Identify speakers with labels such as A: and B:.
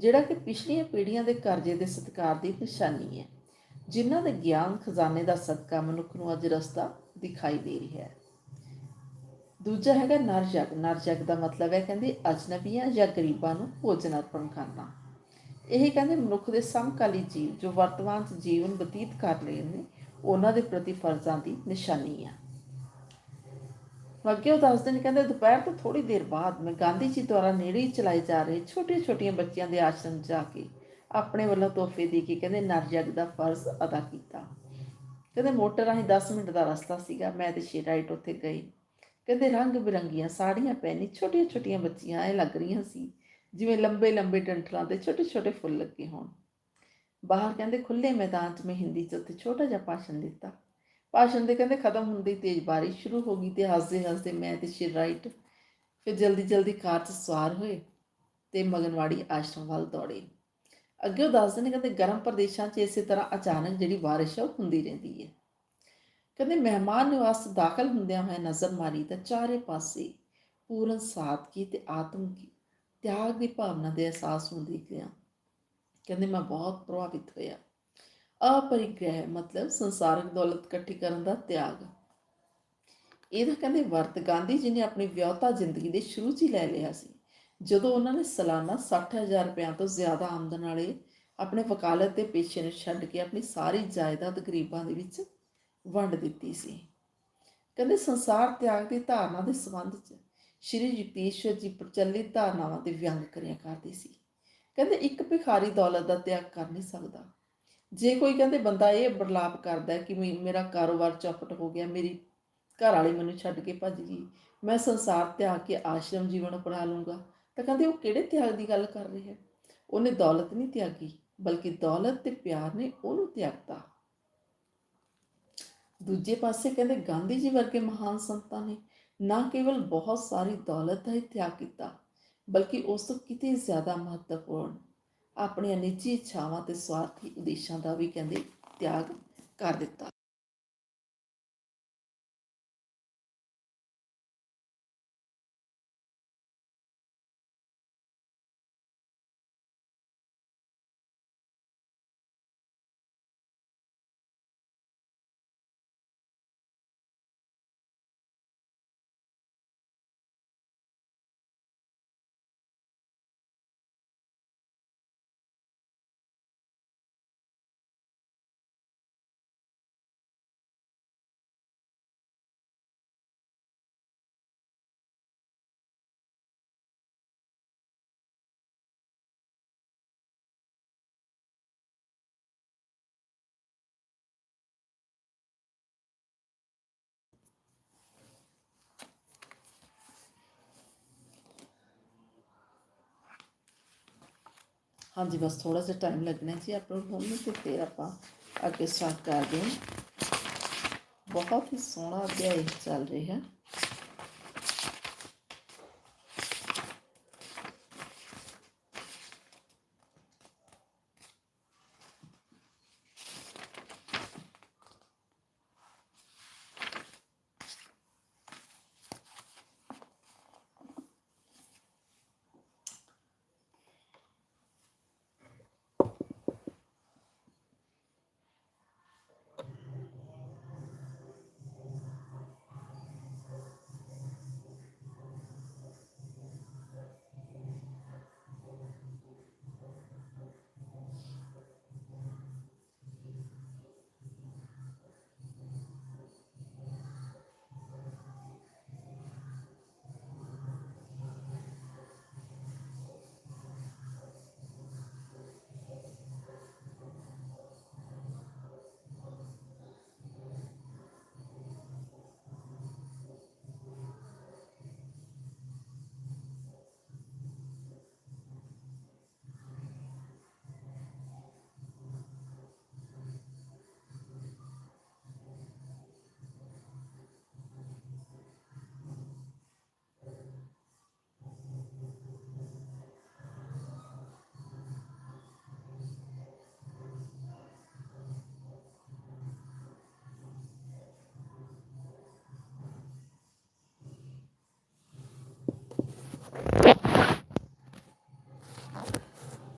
A: ਜਿਹੜਾ ਕਿ ਪਿਛਲੀਆਂ ਪੀੜ੍ਹੀਆਂ ਦੇ ਕਰਜ਼ੇ ਦੇ ਸਤਿਕਾਰ ਦੀ ਨਿਸ਼ਾਨੀ ਹੈ, ਜਿਨ੍ਹਾਂ ਦੇ ਗਿਆਨ ਖਜ਼ਾਨੇ ਦਾ ਸਦਕਾ ਮਨੁੱਖ ਨੂੰ ਅੱਜ ਰਸਤਾ ਦਿਖਾਈ ਦੇ ਰਿਹਾ ਹੈ। ਦੂਜਾ ਹੈਗਾ ਨਰ ਜਗ। ਨਰ ਜਗ ਦਾ ਮਤਲਬ ਹੈ ਕਹਿੰਦੇ ਅਜਨਬੀਆਂ ਜਾਂ ਗਰੀਬਾਂ ਨੂੰ ਭੋਜਨ ਅਰਪਣ ਕਰਨਾ। ਇਹ ਕਹਿੰਦੇ ਮਨੁੱਖ ਦੇ ਸਮਕਾਲੀ ਜੀਵ ਜੋ ਵਰਤਮਾਨ 'ਚ ਜੀਵਨ ਬਤੀਤ ਕਰ ਰਹੇ ਨੇ, ਉਹਨਾਂ ਦੇ ਪ੍ਰਤੀ ਫਰਜ਼ਾਂ ਦੀ ਨਿਸ਼ਾਨੀ ਆ। ਅੱਗੇ ਉਹ ਦੱਸਦੇ ਨੇ, ਕਹਿੰਦੇ ਦੁਪਹਿਰ ਤੋਂ ਥੋੜੀ ਦੇਰ ਬਾਅਦ ਮੈਂ ਗਾਂਧੀ ਜੀ ਦੁਆਰਾ ਨੇੜੇ ਹੀ ਚਲਾਏ ਜਾ ਰਹੇ ਛੋਟੀਆਂ-ਛੋਟੀਆਂ ਬੱਚਿਆਂ ਦੇ ਆਸ਼ਰਮ ਜਾ ਕੇ ਆਪਣੇ ਵੱਲੋਂ ਤੋਹਫੇ ਦੇ ਕੇ ਕਹਿੰਦੇ ਨਰ ਜਗ ਦਾ ਫਰਜ਼ ਅਦਾ ਕੀਤਾ। ਕਹਿੰਦੇ ਮੋਟਰ ਰਾਹੀਂ 10 ਮਿੰਟ ਦਾ ਰਸਤਾ ਸੀਗਾ, ਮੈਂ ਤੇ ਸ਼ੇਰਾਈਟ ਉੱਥੇ ਗਈ ਕਹਿੰਦੇ ਰੰਗ ਬਿਰੰਗੀਆਂ ਸਾੜੀਆਂ ਪਹਿਨੀ, ਛੋਟੀਆਂ-ਛੋਟੀਆਂ ਬੱਚੀਆਂ ਐ ਲੱਗ ਰਹੀਆਂ ਸੀ, ਜਿਵੇਂ ਲੰਬੇ-ਲੰਬੇ ਡੰਠਲਾਂ ਤੇ ਛੋਟੇ-ਛੋਟੇ ਫੁੱਲ ਲੱਗੇ ਹੋਣ। ਬਾਹਰ ਕਹਿੰਦੇ ਖੁੱਲੇ ਮੈਦਾਨ 'ਚ ਮੈਂ ਹਿੰਦੀ 'ਚ ਉੱਥੇ ਛੋਟਾ ਜਿਹਾ ਭਾਸ਼ਣ ਦਿੱਤਾ। ਭਾਸ਼ਣ ਦੇ ਕਹਿੰਦੇ ਖਤਮ ਹੁੰਦੀ ਤੇਜ਼ ਬਾਰਿਸ਼ ਸ਼ੁਰੂ ਹੋ ਗਈ ਤੇ ਹੱਸਦੇ ਹੱਸਦੇ ਮੈਂ ਤੇ ਸ਼ਿਰ ਰਾਈਟ ਫਿਰ ਜਲਦੀ ਜਲਦੀ ਕਾਰ 'ਚ ਸਵਾਰ ਹੋਏ ਤੇ ਮਗਨਵਾੜੀ ਆਸ਼ਰਮ ਵੱਲ ਦੌੜੇ। ਅੱਗੇ ਉਹ ਦੱਸਦੇ ਨੇ ਕਹਿੰਦੇ ਗਰਮ ਪ੍ਰਦੇਸ਼ਾਂ 'ਚ ਇਸੇ ਤਰ੍ਹਾਂ ਅਚਾਨਕ ਜਿਹੜੀ ਬਾਰਿਸ਼ ਆ ਉਹ ਹੁੰਦੀ ਰਹਿੰਦੀ ਹੈ। ਕਹਿੰਦੇ ਮਹਿਮਾਨ ਨਿਵਾਸ ਦਾਖਲ ਹੁੰਦਿਆਂ ਹੋਇਆ ਨਜ਼ਰ ਮਾਰੀ ਤਾਂ ਚਾਰੇ ਪਾਸੇ ਪੂਰਨ ਸਾਦਗੀ ਤੇ ਆਤਮ ਤਿਆਗ ਦੀ ਭਾਵਨਾ ਦੇ ਅਹਿਸਾਸ ਨੂੰ ਦੇਖ ਲਿਆ ਕਹਿੰਦੇ ਮੈਂ ਬਹੁਤ ਪ੍ਰਭਾਵਿਤ ਹੋਇਆ। ਅਪਰਿਗ੍ਰਹਿ, ਮਤਲਬ ਸੰਸਾਰਿਕ ਦੌਲਤ ਇਕੱਠੀ ਕਰਨ ਦਾ ਤਿਆਗ। ਇਹਦਾ ਕਹਿੰਦੇ ਵਰਤ ਗਾਂਧੀ ਜੀ ਨੇ ਆਪਣੀ ਵਿਆਹਤਾ ਜ਼ਿੰਦਗੀ ਦੇ ਸ਼ੁਰੂ 'ਚ ਹੀ ਲੈ ਲਿਆ ਸੀ। ਜਦੋਂ ਉਹਨਾਂ ਨੇ ਸਾਲਾਨਾ 60000 ਰੁਪਏ ਤੋਂ ਜ਼ਿਆਦਾ ਆਮਦਨ ਵਾਲੇ ਆਪਣੇ ਵਕਾਲਤ ਦੇ ਪੇਸ਼ੇ ਨੂੰ ਛੱਡ ਕੇ ਆਪਣੀ ਸਾਰੀ ਜਾਇਦਾਦ ਗਰੀਬਾਂ ਦੇ ਵਿੱਚ ਵੰਡ ਦਿੱਤੀ ਸੀ। ਕਹਿੰਦੇ ਸੰਸਾਰ ਤਿਆਗ ਦੀ ਧਾਰਨਾ ਦੇ ਸੰਬੰਧ 'ਚ ਸ਼੍ਰੀ ਯੁਕਤੇਸ਼ਵਰ ਜੀ ਪ੍ਰਚਲਿਤ ਧਾਰਨਾਵਾਂ ਤੇ ਵਿਅੰਗ ਕਰਿਆ ਕਰਦੇ ਸੀ। ਕਹਿੰਦੇ ਇੱਕ ਭਿਖਾਰੀ ਦੌਲਤ ਦਾ ਤਿਆਗ ਕਰ ਨਹੀਂ ਸਕਦਾ। ਜੇ ਕੋਈ ਕਹਿੰਦੇ ਬੰਦਾ ਇਹ ਬਰਲਾਪ ਕਰਦਾ ਕਿ ਮੇਰਾ ਕਾਰੋਬਾਰ ਚੌਪਟ ਹੋ ਗਿਆ, ਮੇਰੀ ਘਰ ਵਾਲੀ ਮੈਨੂੰ ਛੱਡ ਕੇ ਭੱਜ ਗਈ, ਮੈਂ ਸੰਸਾਰ ਤਿਆਗ ਕੇ ਆਸ਼ਰਮ ਜੀਵਨ ਅਪਣਾ ਲੂੰਗਾ ਤਾਂ ਕਹਿੰਦੇ ਉਹ ਕਿਹੜੇ ਤਿਆਗ ਦੀ ਗੱਲ ਕਰ ਰਿਹਾ ਹੈ? ਉਹਨੇ ਦੌਲਤ ਨਹੀਂ ਤਿਆਗੀ, ਬਲਕਿ ਦੌਲਤ ਤੇ ਪਿਆਰ ਨੇ ਉਹਨੂੰ ਤਿਆਗਤਾ। ਦੂਜੇ ਪਾਸੇ ਕਹਿੰਦੇ ਗਾਂਧੀ ਜੀ ਵਰਗੇ ਮਹਾਨ ਸੰਤਾਂ ਨੇ ਨਾ ਕੇਵਲ ਬਹੁਤ ਸਾਰੀ ਦੌਲਤ ਦਾ ਹੀ ਤਿਆਗ ਕੀਤਾ, ਬਲਕਿ ਉਸ ਤੋਂ ਕਿਤੇ ਜ਼ਿਆਦਾ ਮਹੱਤਵਪੂਰਨ ਆਪਣੀਆਂ ਨਿੱਜੀ ਇੱਛਾਵਾਂ ਤੇ ਸਵਾਰਥੀ ਉਦੇਸ਼ਾਂ ਦਾ ਵੀ ਕਹਿੰਦੇ ਤਿਆਗ ਕਰ ਦਿੱਤਾ। ਹਾਂਜੀ, ਬਸ ਥੋੜਾ ਜਿਹਾ ਟਾਈਮ ਲੱਗਣਾ ਜੀ ਅਪਲੋਡ ਹੋਣ ਨੂੰ ਤੇ ਫਿਰ ਆਪਾਂ ਅੱਗੇ ਸਟਾਰਟ ਕਰਦੇ ਹਾਂ। ਬਹੁਤ ਹੀ ਸੋਹਣਾ ਅਧਿਆਇ ਚੱਲ ਰਿਹਾ।